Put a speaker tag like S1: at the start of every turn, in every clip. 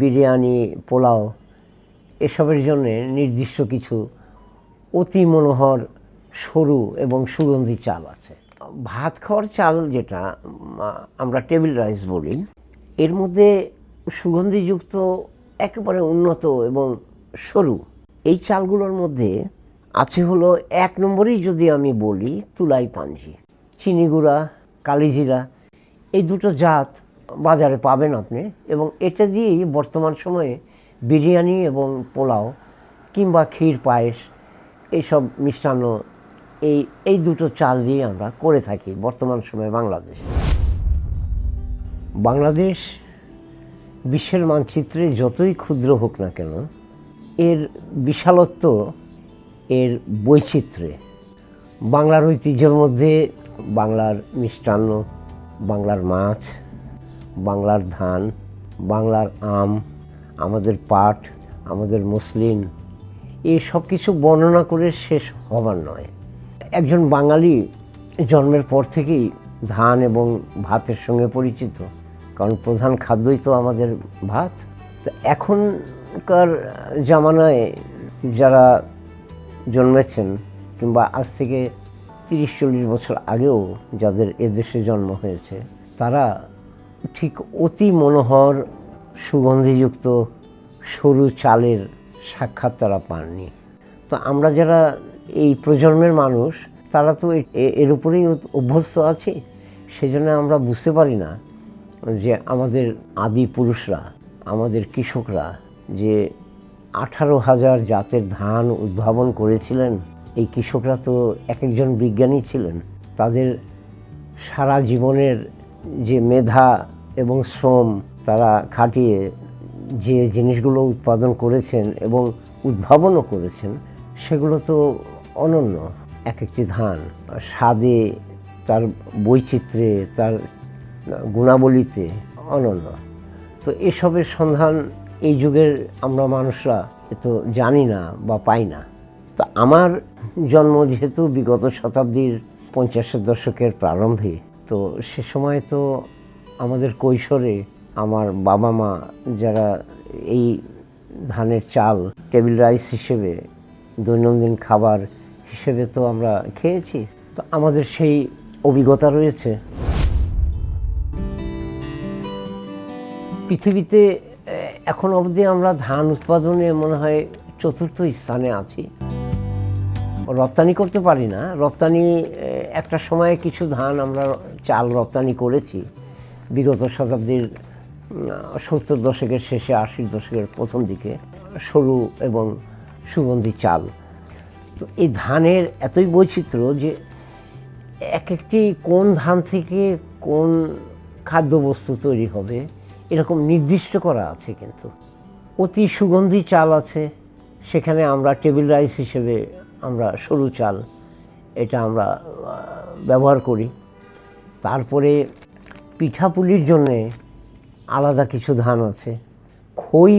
S1: বিরিয়ানি, পোলাও এসবের জন্য নির্দিষ্ট কিছু অতি মনোহর, সরু এবং সুগন্ধি চাল আছে। ভাত খাওয়ার চাল যেটা আমরা টেবিল রাইস বলি, এর মধ্যে সুগন্ধিযুক্ত, একেবারে উন্নত এবং সরু এই চালগুলোর মধ্যে আছে হলো এক নম্বরেই যদি আমি বলি, তুলাই পাঞ্জি, চিনি গুঁড়া, কালিজিরা, এই দুটো জাত বাজারে পাবেন আপনি এবং এটা দিয়েই বর্তমান সময়ে বিরিয়ানি এবং পোলাও কিংবা ক্ষীর পায়েস এইসব মিষ্টান্ন এই এই দুটো চাল দিয়ে আমরা করে থাকি বর্তমান সময়ে বাংলাদেশে। বাংলাদেশ বিশ্বের মানচিত্রে যতই ক্ষুদ্র হোক না কেন, এর বিশালত্ব, এর বৈচিত্র্যে। বাংলার ঐতিহ্যের মধ্যে বাংলার মিষ্টান্ন, বাংলার মাছ বাংলার ধান, বাংলার আম, আমাদের পাট, আমাদের মুসলিম এই সব কিছু বর্ণনা করে শেষ হবার নয়। একজন বাঙালি জন্মের পর থেকেই ধান এবং ভাতের সঙ্গে পরিচিত, কারণ প্রধান খাদ্যই তো আমাদের ভাত। তো এখনকার জামানায় যারা জন্মেছেন কিংবা আজ থেকে তিরিশ চল্লিশ বছর আগেও যাদের এদেশে জন্ম হয়েছে, তারা ঠিক অতি মনোহর সুগন্ধিযুক্ত সরু চালের সাক্ষাৎ তারা পাননি। তো আমরা যারা এই প্রজন্মের মানুষ, তারা তো এর উপরেই অভ্যস্ত আছি। সেজন্য আমরা বুঝতে পারি না যে আমাদের আদি পুরুষরা, আমাদের কৃষকরা যে আঠারো হাজার জাতের ধান উদ্ভাবন করেছিলেন, এই কৃষকরা তো এক একজন বিজ্ঞানী ছিলেন। তাদের সারা জীবনের যে মেধা এবং শ্রম তারা খাটিয়ে যে জিনিসগুলো উৎপাদন করেছেন এবং উদ্ভাবনও করেছেন, সেগুলো তো অনন্য। এক একটি ধান, স্বাদে, তার বৈচিত্র্যে, তার গুণাবলীতে অনন্য। তো এসবের সন্ধান এই যুগের আমরা মানুষরা তো জানি না বা পাই না। তো আমার জন্ম যেহেতু বিগত শতাব্দীর পঞ্চাশের দশকের প্রারম্ভে তো সে সময় তো আমাদের কৈশোরে আমার বাবা মা যারা এই ধানের চাল টেবিল রাইস হিসেবে, দৈনন্দিন খাবার হিসেবে তো আমরা খেয়েছি। তো আমাদের সেই অভিজ্ঞতা রয়েছে। পৃথিবীতে এখন অবধি আমরা ধান উৎপাদনে মনে হয় চতুর্থ স্থানে আছি। রপ্তানি করতে পারি না। রপ্তানি একটা সময়ে কিছু ধান আমরা চাল রপ্তানি করেছি। বিগত শতাব্দীর সত্তর দশকের শেষে, আশির দশকের প্রথম দিকে সরু এবং সুগন্ধি চাল। তো এই ধানের এতই বৈচিত্র্য যে এক একটি কোন ধান থেকে কোন খাদ্যবস্তু তৈরি হবে, এরকম নির্দিষ্ট করা আছে কিন্তু। অতি সুগন্ধি চাল আছে, সেখানে আমরা টেবিল রাইস হিসেবে আমরা সরু চাল, এটা আমরা ব্যবহার করি। তারপরে পিঠাপুলির জন্যে আলাদা কিছু ধান আছে। খই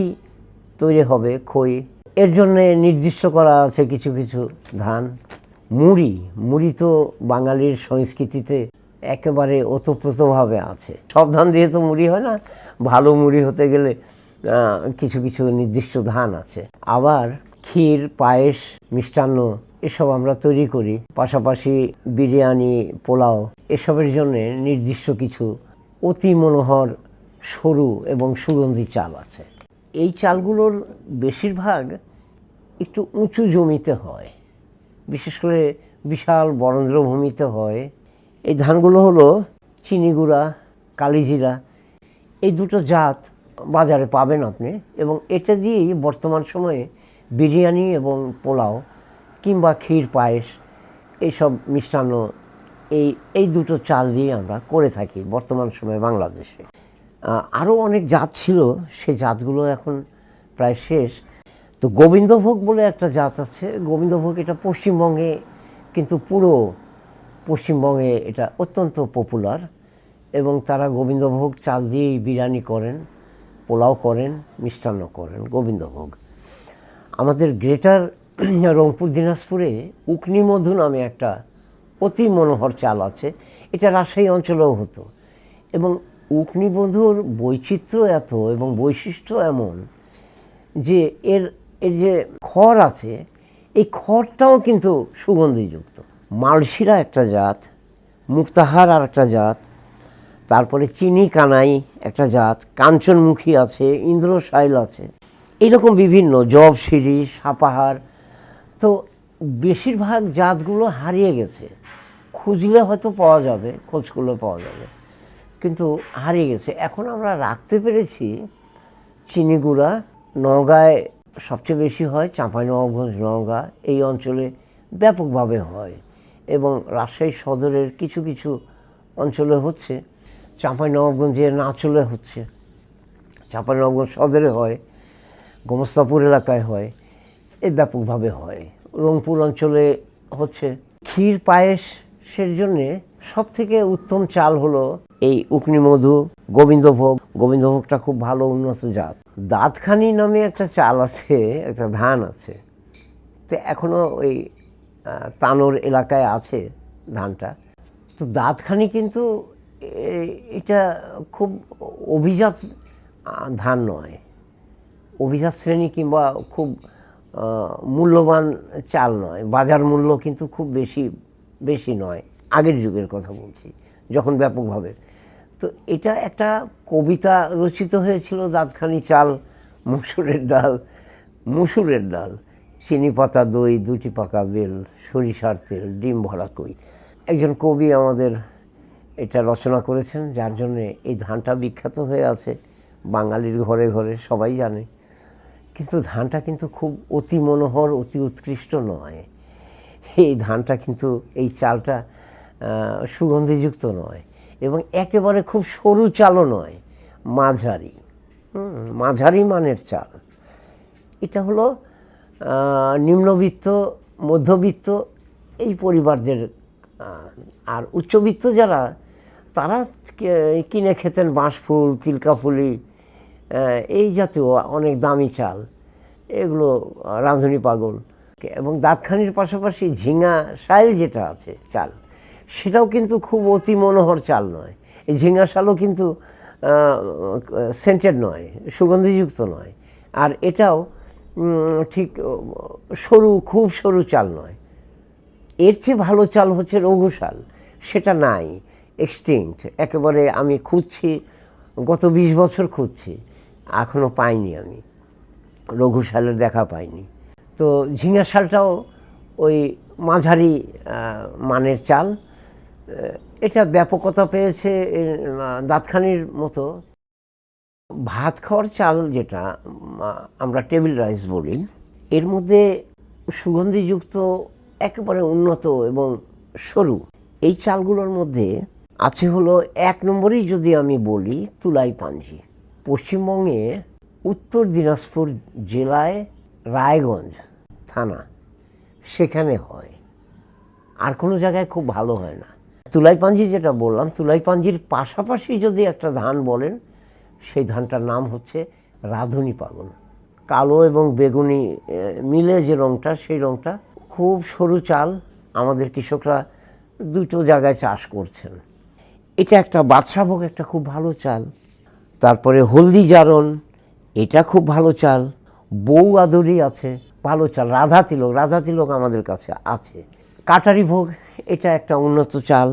S1: তৈরি হবে, খই। এর জন্যে নির্দিষ্ট করা আছে কিছু কিছু ধান। মুড়ি মুড়ি তো বাঙালির সংস্কৃতিতে একেবারে ওতপ্রোতভাবে আছে। সব ধান দিয়ে তো মুড়ি হয় না, ভালো মুড়ি হতে গেলে কিছু কিছু নির্দিষ্ট ধান আছে। আবার ক্ষীর, পায়েস মিষ্টান্ন এসব আমরা তৈরি করি। পাশাপাশি বিরিয়ানি, পোলাও, এসবের জন্য নির্দিষ্ট কিছু অতি মনোহর সরু এবং সুগন্ধি চাল আছে। এই চালগুলোর বেশিরভাগ একটু উঁচু জমিতে হয়। বিশেষ করে বিশাল বরেন্দ্রভূমিতে হয়। এই ধানগুলো হলো চিনিগুড়া কালিজিরা এই দুটো জাত বাজারে পাবেন আপনি এবং এটা দিয়েই বর্তমান সময়ে বিরিয়ানি এবং পোলাও কিংবা ক্ষীর, পায়েস এইসব মিষ্টান্ন এই এই দুটো চাল দিয়ে আমরা করে থাকি বর্তমান সময়ে বাংলাদেশে। আরও অনেক জাত ছিল, সে জাতগুলো এখন প্রায় শেষ। তো গোবিন্দভোগ বলে একটা জাত আছে। গোবিন্দভোগ এটা পশ্চিমবঙ্গে, কিন্তু পুরো পশ্চিমবঙ্গে এটা অত্যন্ত পপুলার এবং তারা গোবিন্দভোগ চাল দিয়েই বিরিয়ানি করেন, পোলাও করেন, মিষ্টান্ন করেন গোবিন্দভোগ। আমাদের গ্রেটার রংপুর, দিনাজপুরে উকনি মধু নামে একটা অতি মনোহর চাল আছে। এটা রাজশাহী অঞ্চলেও হতো। এবং অগ্নিবধূর বৈচিত্র্য এত এবং বৈশিষ্ট্য এমন যে এর এর যে খড় আছে, এই খড়টাও কিন্তু সুগন্ধিযুক্ত। মালশিরা একটা জাত, মুক্তাহার আর একটা জাত, তারপরে চিনি কানাই একটা জাত, কাঞ্চনমুখী আছে, ইন্দ্রশাইল আছে। এরকম বিভিন্ন জবসিরি সাপাহার তো বেশিরভাগ জাতগুলো হারিয়ে গেছে। খুঁজলে হয়তো পাওয়া যাবে, খোঁজ করলে পাওয়া যাবে, কিন্তু হারিয়ে গেছে। এখন আমরা রাখতে পেরেছি চিনি গুঁড়া, নওগাঁয় সবচেয়ে বেশি হয় চাঁপাইনবাবগঞ্জ নওগাঁ, এই অঞ্চলে ব্যাপকভাবে হয় এবং রাজশাহী সদরের কিছু কিছু অঞ্চলে হচ্ছে চাঁপাইনবাবগঞ্জে নাচলে হচ্ছে চাঁপাইনবাবগঞ্জ সদরে হয়, গোমস্তাপুর এলাকায় হয়। এ ব্যাপকভাবে হয়। রংপুর অঞ্চলে হচ্ছে ক্ষীর পায়েসের জন্যে সব থেকে উত্তম চাল হলো এই উকনি মধু, গোবিন্দভোগ। গোবিন্দভোগটা খুব ভালো উন্নত জাত। দাঁতখানি নামে একটা চাল আছে, একটা ধান আছে। তো এখনও ওই তানোর এলাকায় আছে ধানটা। তো দাঁতখানি কিন্তু এটা খুব অভিজাত ধান নয়। অভিজাত শ্রেণি কিংবা খুব মূল্যবান চাল নয়। বাজার মূল্য কিন্তু খুব বেশি বেশি নয়। আগের যুগের কথা বলছি, যখন ব্যাপকভাবে। তো এটা একটা কবিতা রচিত হয়েছিল, দাঁতখানি চাল, মুসুরের ডাল মুসুরের ডাল। চিনি পাতা, দই, দুটি পাকা বেল, সরিষার তেল, ডিম ভরা কই। একজন কবি আমাদের এটা রচনা করেছেন, যার জন্যে এই ধানটা বিখ্যাত হয়ে আছে। বাঙালির ঘরে ঘরে সবাই জানে। কিন্তু ধানটা কিন্তু খুব অতি মনোহর, অতি উৎকৃষ্ট নয়। এই ধানটা কিন্তু, এই চালটা সুগন্ধিযুক্ত নয় এবং একেবারে খুব সরু চালও নয়, মাঝারি। মাঝারি মানের চাল। এটা হলো নিম্নবিত্ত, মধ্যবিত্ত এই পরিবারদের আর উচ্চবিত্ত যারা, তারা কিনে খেতেন বাঁশফুল তিলকাফুলি এই জাতীয় অনেক দামি চাল, এগুলো রাঁধুনি পাগল। এবং দাঁতখানির পাশাপাশি ঝিঙা শাইল যেটা আছে, চাল, সেটাও কিন্তু খুব অতি মনোহর চাল নয়। এই ঝিঙা শালও কিন্তু সেন্টেড নয়, সুগন্ধিযুক্ত নয়। আর এটাও ঠিক, সরু, খুব সরু চাল নয়। এর চেয়ে ভালো চাল হচ্ছে রঘুশাল সেটা নাই এক্সটিংক্ট একেবারে আমি খুঁজছি, গত বিশ বছর খুঁজছি। এখনও পাইনি আমি। রঘুশালের দেখা পাইনি। তো ঝিঙা শালটাও ওই মাঝারি মানের চাল। এটা ব্যাপকতা পেয়েছে দাঁতখানির মতো। ভাত খাওয়ার চাল যেটা আমরা টেবিল রাইস বলি, এর মধ্যে সুগন্ধিযুক্ত, একেবারে উন্নত এবং সরু এই চালগুলোর মধ্যে আছে হলো এক নম্বরেই যদি আমি বলি তুলাই পাঞ্জি। পশ্চিমবঙ্গে উত্তর দিনাজপুর জেলায় রায়গঞ্জ থানা সেখানে হয়। আর কোনো জায়গায় খুব ভালো হয় না। তুলাই পাঞ্জি যেটা বললাম তুলাই পাঞ্জির পাশাপাশি যদি একটা ধান বলেন, সেই ধানটার নাম হচ্ছে রাঁধুনি পাগল। কালো এবং বেগুনি মিলে যে রঙটা সেই রঙটা খুব সরু চাল। আমাদের কৃষকরা দুটো জায়গায় চাষ করছেন। এটা একটা বাদশাভোগ, একটা খুব ভালো চাল। তারপরে হলদি জারণ, এটা খুব ভালো চাল। বউ আদরি আছে, ভালো চাল। রাধা তিলক রাধা তিলক আমাদের কাছে আছে। কাটারি ভোগ, এটা একটা উন্নত চাল।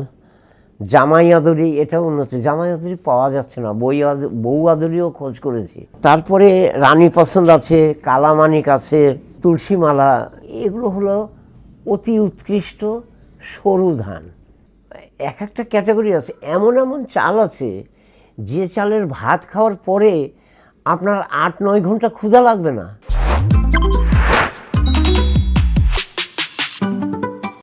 S1: জামাই আদরি এটা উন্নত। জামাই আদরি পাওয়া যাচ্ছে না, বই বউ আদরিও খোঁজ করেছি। তারপরে রানী পছন্দ আছে কালামানিক আছে, তুলসীমালা, এগুলো হলো অতি উৎকৃষ্ট সরু ধান। এক একটা ক্যাটাগরি আছে। এমন এমন চাল আছে যে চালের ভাত খাওয়ার পরে আপনার আট নয় ঘণ্টা ক্ষুধা লাগবে না।